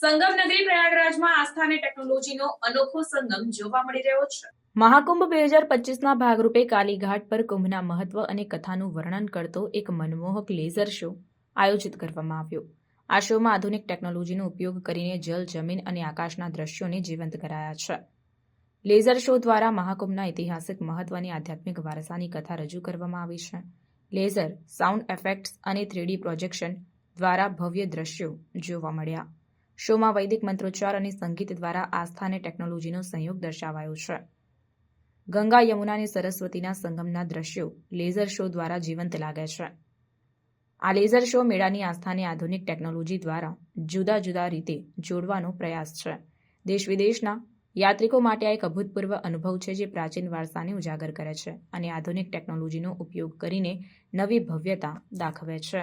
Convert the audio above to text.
સંગમ નગરી પ્રયાગરાજમાં આસ્થા અને ટેકનોલોજીનો અનોખો સંગમ જોવા મળી રહ્યો છે. મહાકુંભ બે હજાર પચીસના ભાગરૂપે કાલીઘાટ પર કુંભના મહત્વ અને કથાનું વર્ણન કરતો એક મનમોહક લેઝર શો આયોજિત કરવામાં આવ્યો. આ શોમાં આધુનિક ટેકનોલોજીનો ઉપયોગ કરીને જલ, જમીન અને આકાશના દ્રશ્યોને જીવંત કરાયા છે. લેઝર શો દ્વારા મહાકુંભના ઐતિહાસિક મહત્વની આધ્યાત્મિક વારસાની કથા રજૂ કરવામાં આવી છે. લેઝર, સાઉન્ડ એફેક્ટ્સ અને થ્રીડી પ્રોજેક્શન દ્વારા ભવ્ય દ્રશ્યો જોવા મળ્યા. શોમાં વૈદિક મંત્રોચ્ચાર અને સંગીત દ્વારા આસ્થા અને ટેકનોલોજીનો સંયોગ દર્શાવાયો છે. ગંગા યમુના અને સરસ્વતીના સંગમના દ્રશ્યો લેઝર શો દ્વારા જીવંત લાગે છે. આ લેઝર શો મેળાની આસ્થાને આધુનિક ટેકનોલોજી દ્વારા જુદા જુદા રીતે જોડવાનો પ્રયાસ છે. દેશ વિદેશના યાત્રિકો માટે આ એક અભૂતપૂર્વ અનુભવ છે જે પ્રાચીન વારસાને ઉજાગર કરે છે અને આધુનિક ટેકનોલોજીનો ઉપયોગ કરીને નવી ભવ્યતા દાખવે છે.